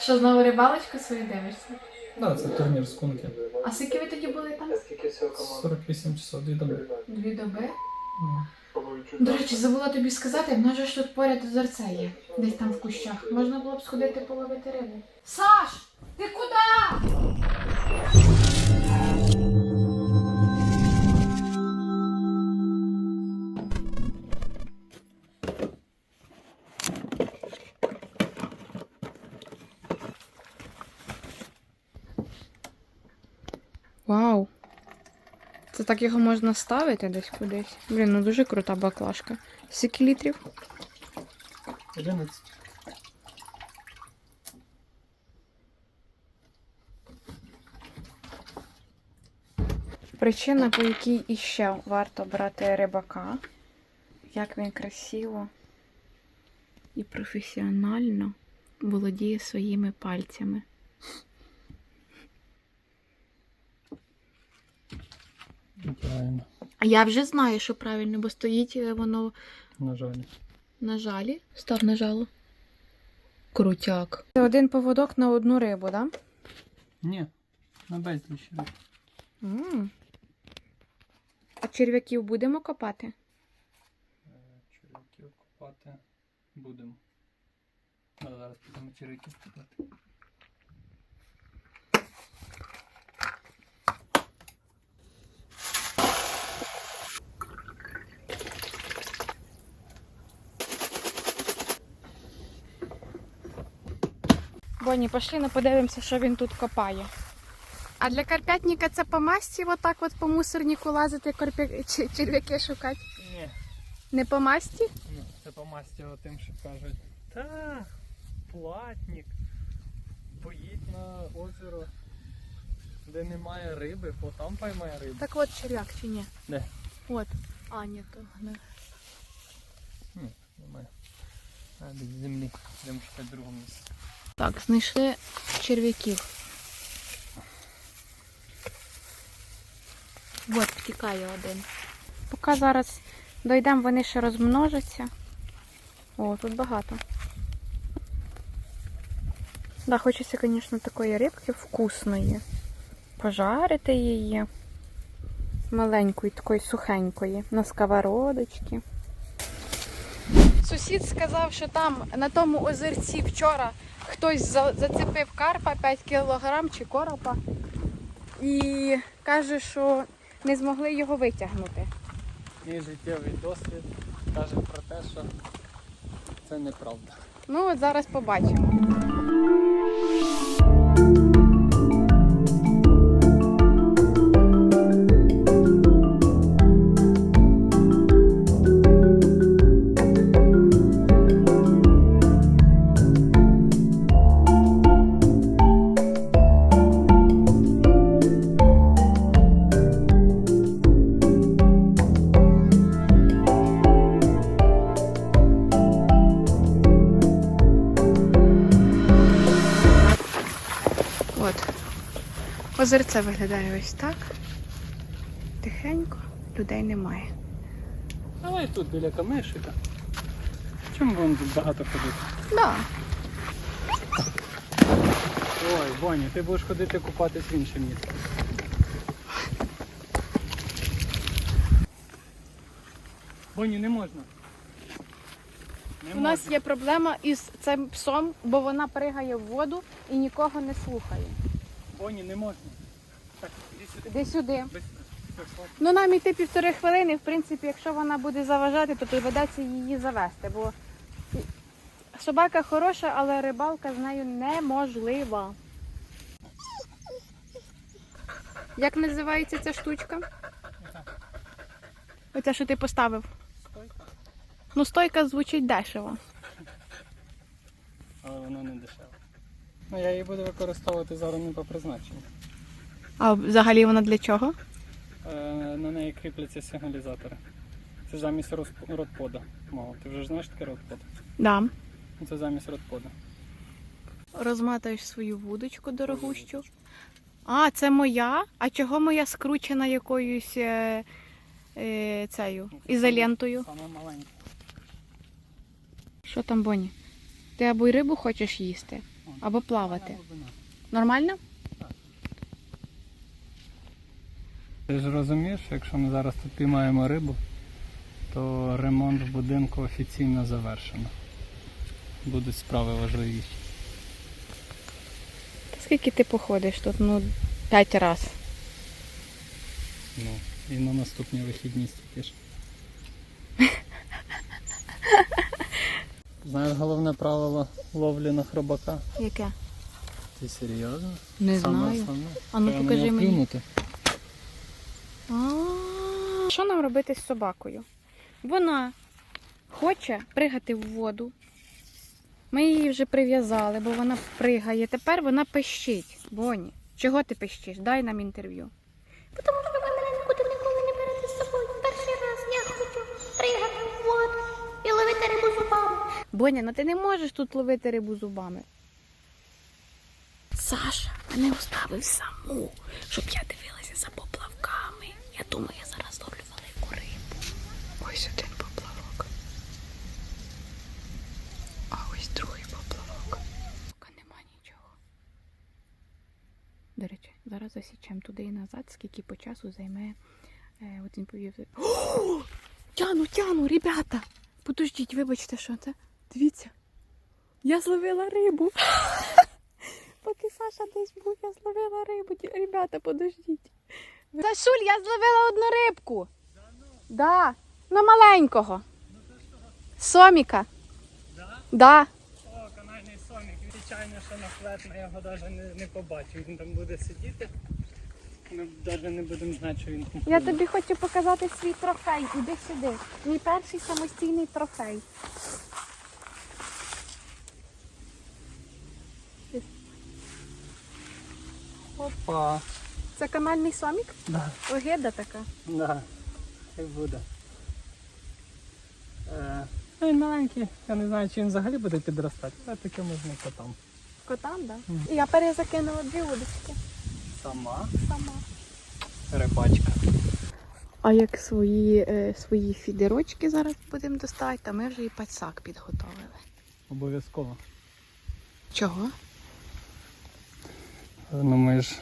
Що знову рибалочку свою дивишся? Да, це турнір з кунки. А скільки ви тоді були там? 48 часов, дві доби. Дві доби. М. До речі, забула тобі сказати, в нас же ж тут поряд озерце є, десь там в кущах. Можна було б сходити половити рибу. Саш! Ти куди? Це так його можна ставити десь кудись. Блін, ну дуже крута баклажка. Скільки літрів? 11. Причина, по якій іще варто брати рибака. Як він красиво і професіонально володіє своїми пальцями. Правильно. А я вже знаю, що правильно, бо стоїть е, воно На жаль. на жалі. Став на жало. Крутяк. Це один поводок на одну рибу, так? Да? Ні, на безліч. М. А черв'яків будемо копати? Е, Черв'яків купати будемо. А зараз підемо черв'яків купати. Бонні, пошли ну подивимося, що він тут копає. А для карпятника це по масті, отак от по мусорнику лазити, корпя... черв'яки шукати? Ні, Не по масті? ну, це по масті тим, що кажуть. Та, платник. Поїдь на озеро, де немає риби, бо там поймає рибу. Так от черв'як чи ні? Де? От. А, ні, то не. Ні, немає. А, десь землі. Йдемо шукати в другому місці. Так, знайшли черв'яків. От, втікає один. Поки зараз дійдемо, вони ще розмножаться. О, тут багато. Да, хочеться, звісно, такої рибки вкусної. Пожарити її. Маленької, такої сухенької, на сковородочці. Сусід сказав, що там на тому озерці вчора хтось зацепив карпа 5 кілограм чи коропа. І каже, що не змогли його витягнути. Мій життєвий досвід каже про те, що це неправда. Ну, от зараз побачимо. Озерце виглядає ось так. Тихенько, людей немає. Давай тут біля камешика. Чому будемо тут багато ходити? Да. Ой, Боня, ти будеш ходити купатись в інше місце. Боні, не можна. Не У нас можна. є проблема із цим псом, бо вона пригає в воду і нікого не слухає. Боні, не можна. Іди сюди. Ну нам йти півтори хвилини. В принципі, якщо вона буде заважати, то доведеться її завести, бо собака хороша, але рибалка з нею неможлива. Як називається ця штучка? Оця, що ти поставив. Стойка. Ну, стойка звучить дешево. Але воно не дешеве. Ну я її буду використовувати зараз не по призначенню. А взагалі вона для чого? Е, на неї кріпляться сигналізатори. Це замість розп- родпода мого. Ти вже ж знаєш таке родпод? Да. Ну, Це замість родпода. Розматуєш свою вудочку дорогущу. А, це моя? А чого моя скручена якоюсь е, е, цею ізолентою? Саме маленьке. Що там, Боні? Ти або й рибу хочеш їсти, або плавати. Нормально? Ти ж розумієш, якщо ми зараз тут піймаємо рибу, то ремонт в будинку офіційно завершено. Будуть справи важливіші. Та скільки ти походиш тут? Ну, п'ять раз. Ну, і на наступні вихідні стільки ж. Знаєш головне правило ловлі на хробака? Яке? Ти серйозно? Не Саме знаю. основне? А ну Треба покажи мені. А, Що нам робити з собакою? Вона хоче пригати в воду. Ми її вже прив'язали, бо вона пригає. Тепер вона пищить. Боні, чого ти пищиш? Дай нам інтерв'ю. Тому що ви мене нікуди ніколи не берете з собою. Перший раз я хочу пригати в воду і ловити рибу зубами. Боня, ну ти не можеш тут ловити рибу зубами. Саша мене оставив саму, щоб я дивилася думаю, я зараз ловлю велику рибу. Ось один поплавок. А ось другий поплавок. Поки нема нічого. До речі, зараз засічемо туди і назад, скільки по часу займе. Е, він повів. О! Тяну, тяну, ребята! Подождіть, вибачте, що це? Дивіться. Я зловила рибу. Поки Саша десь був, я зловила рибу. Ребята, подождіть. Сашуль, я зловила одну рибку. Да. На маленького. Соміка. Да. О, канальний сомік. Звичайно, що на флет я його навіть не, не побачив. Він там буде сидіти. Ми навіть не будемо знати, що він там. Я ходить. тобі хочу показати свій трофей. Іди сюди. Мій перший самостійний трофей. Опа. Це канальний сомік? Да. Огида така. Да. Хай буде. Е, ну, він маленький. Я не знаю, чи він взагалі буде підростати. але таке можна котам. Котам, да? Мгм. І я перезакинула дві удочки. Сама Сама. рибачка. А як свої, е, свої фідерочки зараз будемо доставати, то ми вже і пацак підготовили. Обов'язково. Чого? Ну ми ж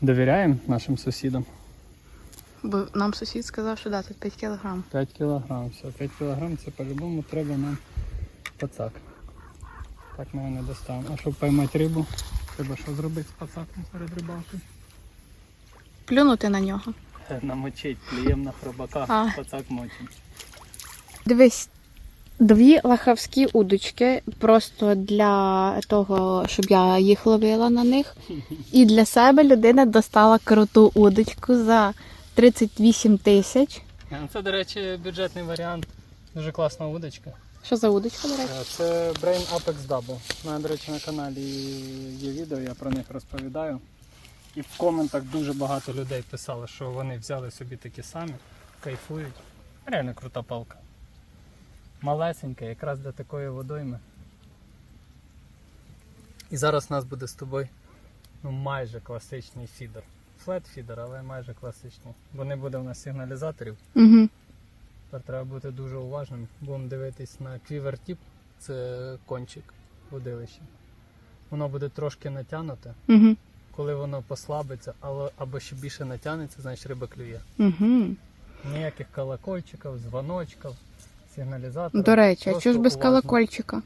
довіряємо нашим сусідам. Бо нам сусід сказав, що да, тут 5 кілограм. 5 кілограм. Все, 5 кілограм це по-любому треба нам пацак. Так ми його не доставимо. А щоб поймати рибу, треба що зробити з пацаком перед рибалкою? Плюнути на нього. Намочить, клієм на хробака, А. пацак мочить. Дивись, дві лахавські удочки просто для того, щоб я їх ловила на них. І для себе людина достала круту удочку за 38 тисяч. Е, Це, до речі, бюджетний варіант. Дуже класна удочка. Що за удочка, до речі? Е, Це Brain Apex Double. У мене, до речі, на каналі є відео, я про них розповідаю. І в коментах дуже багато людей писали, що вони взяли собі такі самі, кайфують. Реально крута палка. Малесенька, якраз для такої водойми. І зараз у нас буде з тобою ну, майже класичний фідер. Флет фідер, але майже класичний. Бо не буде у нас сигналізаторів. Угу. Тепер треба бути дуже уважним. Будемо дивитись на квівертіп, це кончик водилища. Воно буде трошки натягнуте. Угу. Коли воно послабиться, але або ще більше натягнеться, значить риба клює. Угу. Ніяких колокольчиків, дзвоночків, сигналізаторів. До речі, а чого ж без уважно. колокольчика?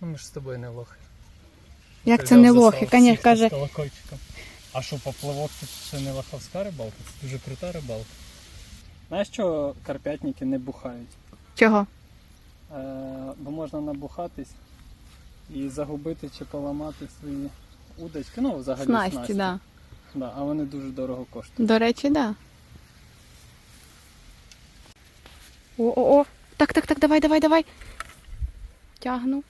Ну, ми ж з тобою не лохи. Як це не за лохи? свого Конечно, каже, з колокольчиком. А що, поплавок це, це не лоховська рибалка, це дуже крута рибалка. Знаєш, що карпятники не бухають? чого? Е, бо можна набухатись і загубити чи поламати свої удочки. Ну, взагалі Снасті, снасті. да. Да, а вони дуже дорого коштують. До речі, да. О-о-о. Так, так, так, давай, давай, давай. Тягну.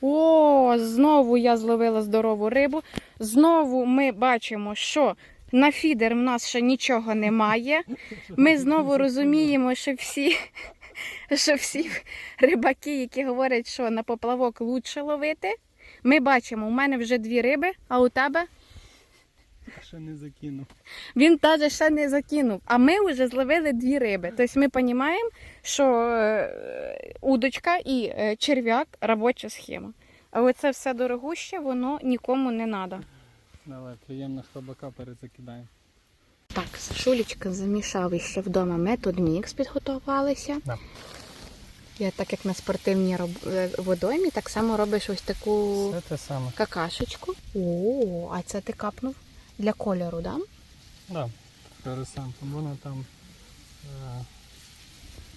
О, знову я зловила здорову рибу. Знову ми бачимо, що на фідер в нас ще нічого немає. Ми знову розуміємо, що всі, що всі рибаки, які говорять, що на поплавок лучше ловити. Ми бачимо, у мене вже дві риби, а у тебе Ще не закинув. Він навіть ще не закинув. А ми вже зловили дві риби. Тобто ми розуміємо, що е, удочка і е, черв'як робоча схема. А оце все дорогуще, воно нікому не треба. Давай, приємно хлопака перезакидаємо. Так, Сашулечка замішав ще вдома метод мікс, підготувалися. Да. Я так як на спортивній роб- е, водоймі, так само робиш ось таку Все те саме. какашечку. О, а це ти капнув для кольору, да? Да, флюоресцентом. Воно там е,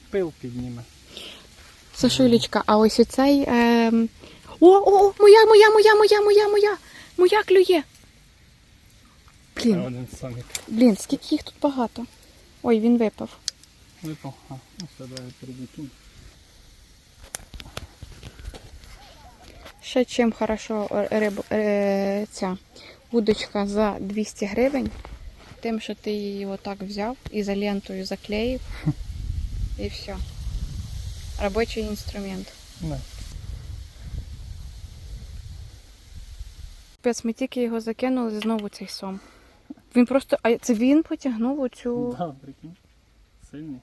пил підніме. Сашулечка, а ось оцей. Е... О, о, о, моя, моя, моя, моя, моя, моя, моя клює. Блін, один сомік. блін, скільки їх тут багато. Ой, він випав. Випав. А, ну все, давай перезакинь. Ще чим хорошо риб, е, ця удочка за 200 гривень, тим, що ти її отак взяв і за лентою заклеїв. І все. Робочий інструмент. Пець, ми тільки його закинули, знову цей сом. Він просто. А це він потягнув оцю. Да, прикинь. Сильний.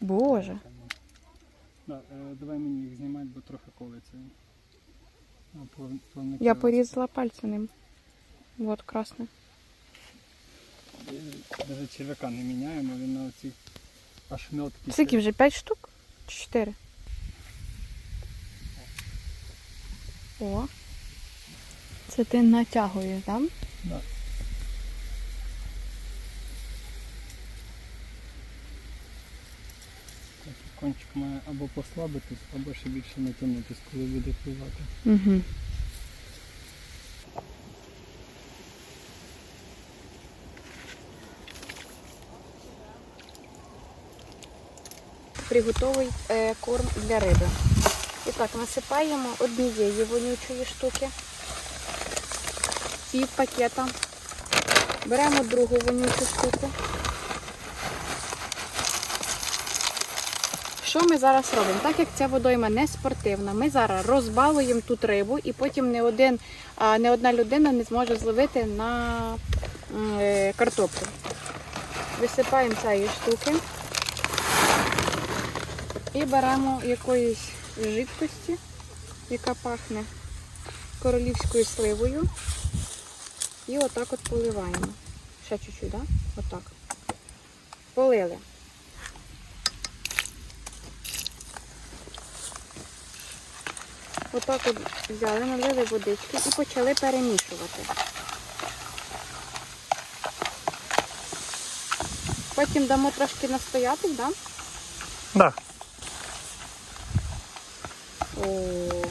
Боже. Да, е, давай мені їх знімати, бо трохи колиться. Я порізала пальці ним. От красне. Навіть черв'яка не міняємо, він на оці ошметки. Скільки вже 5 штук? Чи 4? О. Це ти натягуєш, так? Да. Так, Кончик має або послабитись, або ще більше натягнутись, коли буде пливати. Угу. Приготовий е, корм для риби. І так, насипаємо однієї вонючої штуки. Пів пакета. Беремо другу вонючу штуку. Що ми зараз робимо? Так як ця водойма не спортивна, ми зараз розбавуємо тут рибу і потім не, один, не одна людина не зможе зловити на е, картоплю. Висипаємо цієї штуки і беремо якоїсь жидкості, яка пахне королівською сливою. І отак от поливаємо. Ще чуть-чуть, так? Да? Отак. Полили. Отак от взяли, налили водички і почали перемішувати. Потім дамо трошки настояти, так? Да. О.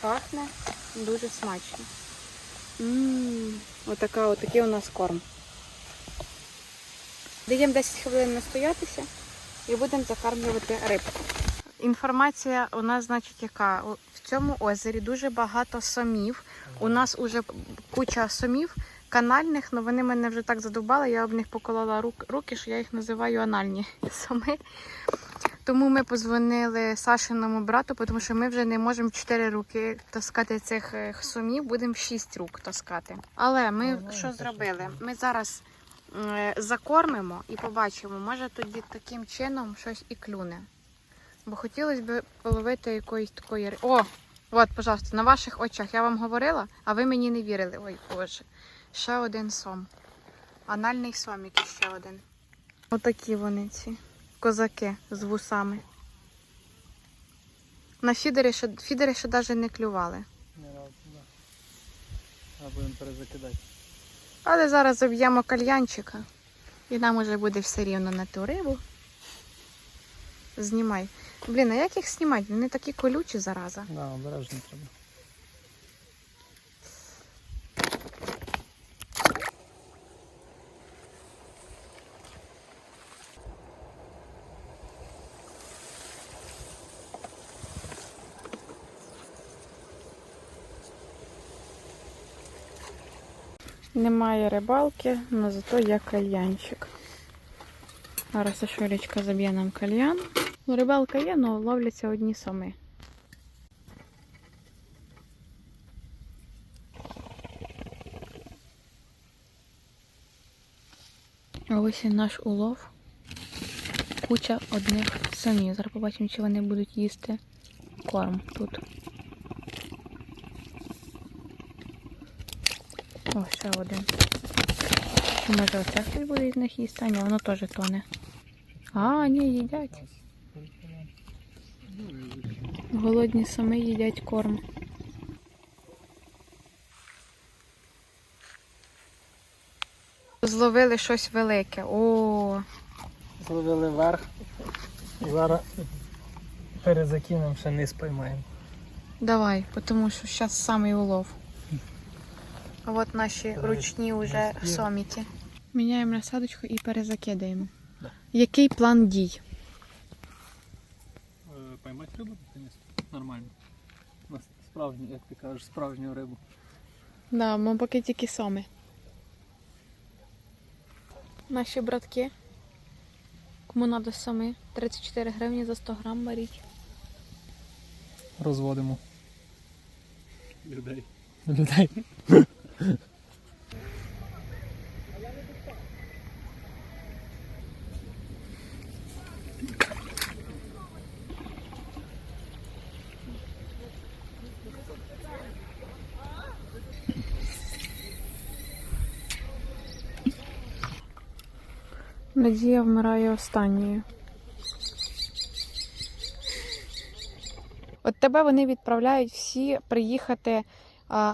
Пахне дуже смачно. Ммм, отака, отакий у нас корм. Даємо 10 хвилин настоятися і будемо закармлювати рибку. Інформація у нас, значить, яка? В цьому озері дуже багато сомів. У нас уже куча сомів канальних, але вони мене вже так задовбали, я об них поколола руки, що я їх називаю анальні соми. Тому ми позвонили Сашиному брату, тому що ми вже не можемо 4 руки таскати цих е, сумів, будемо 6 рук таскати. Але ми Ага, що зробили? Ми зараз е, закормимо і побачимо, може тоді таким чином щось і клюне. Бо хотілося б половити якоїсь такої О! От, пожалуйста, на ваших очах я вам говорила, а ви мені не вірили. Ой, Боже. Ще один сом. Анальний сомік ще один. Отакі вони ці козаки з вусами. На фідери ще, фідери ще навіть не клювали. Не разу, да. А будемо перезакидати. Але зараз об'ємо кальянчика. І нам уже буде все рівно на ту рибу. Знімай. Блін, а як їх знімати? Вони такі колючі зараза. Да, обережно треба. немає рибалки, але зато є кальянчик. Зараз Ашурічка заб'є нам кальян. Ну, Рибалка є, але ловляться одні сами. Ось і наш улов. Куча одних самів. Зараз побачимо, чи вони будуть їсти корм тут. О, ще один. Чи може оце хтось буде з них їсти? А ні, воно теж тоне. А, ні, їдять. Голодні сами їдять корм. Зловили щось велике. О, Зловили верх. Зараз перезакинемо, ще не спіймаємо. давай, тому що зараз самий улов. От наші ручні вже соміки. Міняємо насадочку і перезакидаємо. Да. Який план дій? Поймати рибу, нормально. Справжню, як ти кажеш, справжню рибу. Да, ми поки тільки соми. Наші братки. Кому треба соми? 34 гривні за 100 грам беріть. Розводимо. Людей. Людей. Надія вмирає останньою. От тебе вони відправляють всі приїхати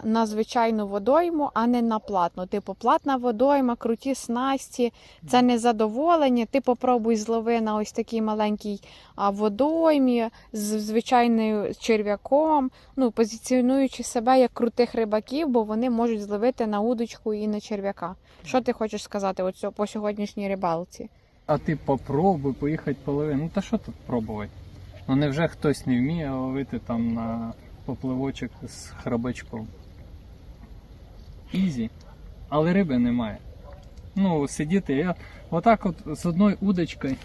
на звичайну водойму, а не на платну. Типу, платна водойма, круті снасті, це незадоволення. Ти попробуй злови на ось такій маленькій водоймі з звичайною черв'яком, ну, позиціонуючи себе як крутих рибаків, бо вони можуть зловити на удочку і на черв'яка. Що ти хочеш сказати оцю, по сьогоднішній рибалці? А ти попробуй поїхати полови. Ну та що тут пробувати? Ну невже хтось не вміє ловити там на попливочок з храбачком? Ізі. Але риби немає. Ну, сидіти, я отак от з одною удочкою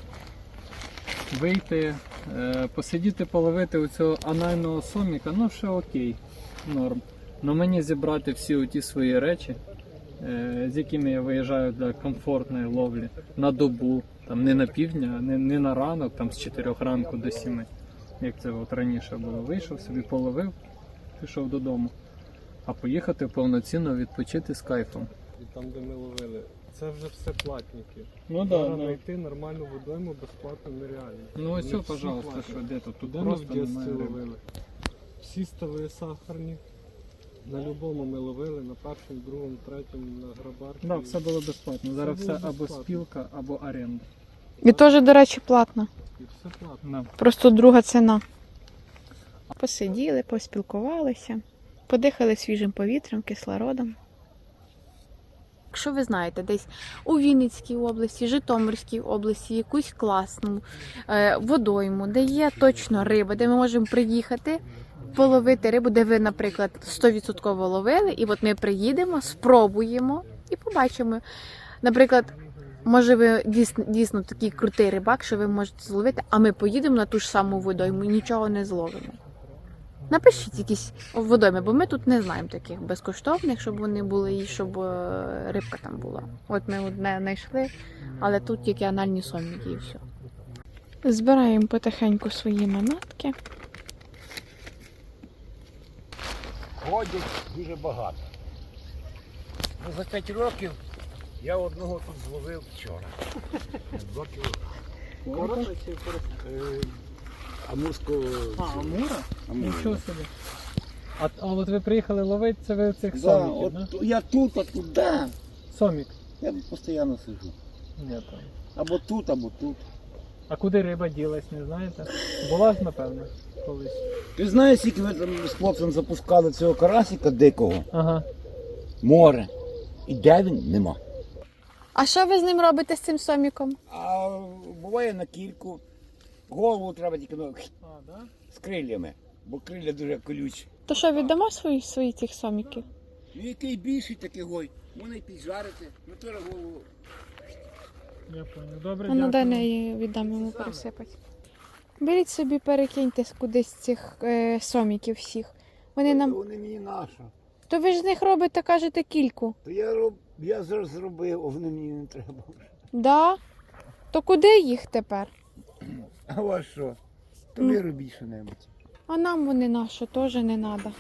вийти, е, посидіти, половити у цього анального соміка, ну ще окей, норм. Но мені зібрати всі оті свої речі, е, з якими я виїжджаю для комфортної ловлі на добу, там не на півдня, не, не на ранок, там з 4 ранку до 7, як це от раніше було. Вийшов собі, половив, пішов додому. А поїхати повноцінно відпочити з кайфом. І там, де ми ловили. Це вже все платники. Ну Зараз знайти нормальну водойму безплатно нереально. Ну ось, все, пожалуйста, платні. що де тут? Де ми в немає ловили. Всі стави сахарні. На любому ми ловили, на першому, другому, третьому, на грабарці. Да, все було безплатно. Зараз Все все або безплатно. спілка, або оренда. І теж, до речі, платно. І все платно. Просто друга ціна. Посиділи, поспілкувалися, подихали свіжим повітрям, кислородом. Якщо ви знаєте, десь у Вінницькій області, Житомирській області якусь класну е, водойму, де є точно риба, де ми можемо приїхати, половити рибу, де ви, наприклад, 100% ловили, і от ми приїдемо, спробуємо і побачимо. Наприклад, Може, ви дійсно, дійсно такий крутий рибак, що ви можете зловити, а ми поїдемо на ту ж саму водойму і нічого не зловимо. Напишіть якісь водойми, бо ми тут не знаємо таких безкоштовних, щоб вони були і щоб е, рибка там була. От ми одне знайшли, але тут тільки анальні сомніки і все. Збираємо потихеньку свої манатки. Ходять дуже багато. Ну, за 5 років я одного тут зловив вчора. Два кіло. Е, Амурського. А, Амура? Нічого собі. А, а от ви приїхали ловити це ви цих Да, соміків, от да? я тут, а тут, да. Сомік. Я постійно сижу. Ні, там. Або тут, або тут. А куди риба ділась, не знаєте? Була ж, напевно, колись. Ти знаєш, скільки ми там з хлопцем запускали цього карасика дикого, Ага. море. І де він? Нема. А що ви з ним робите з цим соміком? А буває на кільку. Голову треба тільки ну, А, да? з крилями, бо крилля дуже колючі. То що, віддамо свої, свої цих соміків? Ну який більший такий гой, можна й піджарити, ну теж голову. Я понял. Добре, А ну дай дякую. неї віддам йому пересипати. Беріть собі, перекиньте кудись цих е, соміків всіх. Вони нам. Вони мені наші. То ви ж з них робите, кажете, кільку. То я роб... я зараз зробив, а вони мені не треба. Да? То куди їх тепер? А у вас що? Тобі Ну. робіть що-небудь. А нам вони наші теж не треба.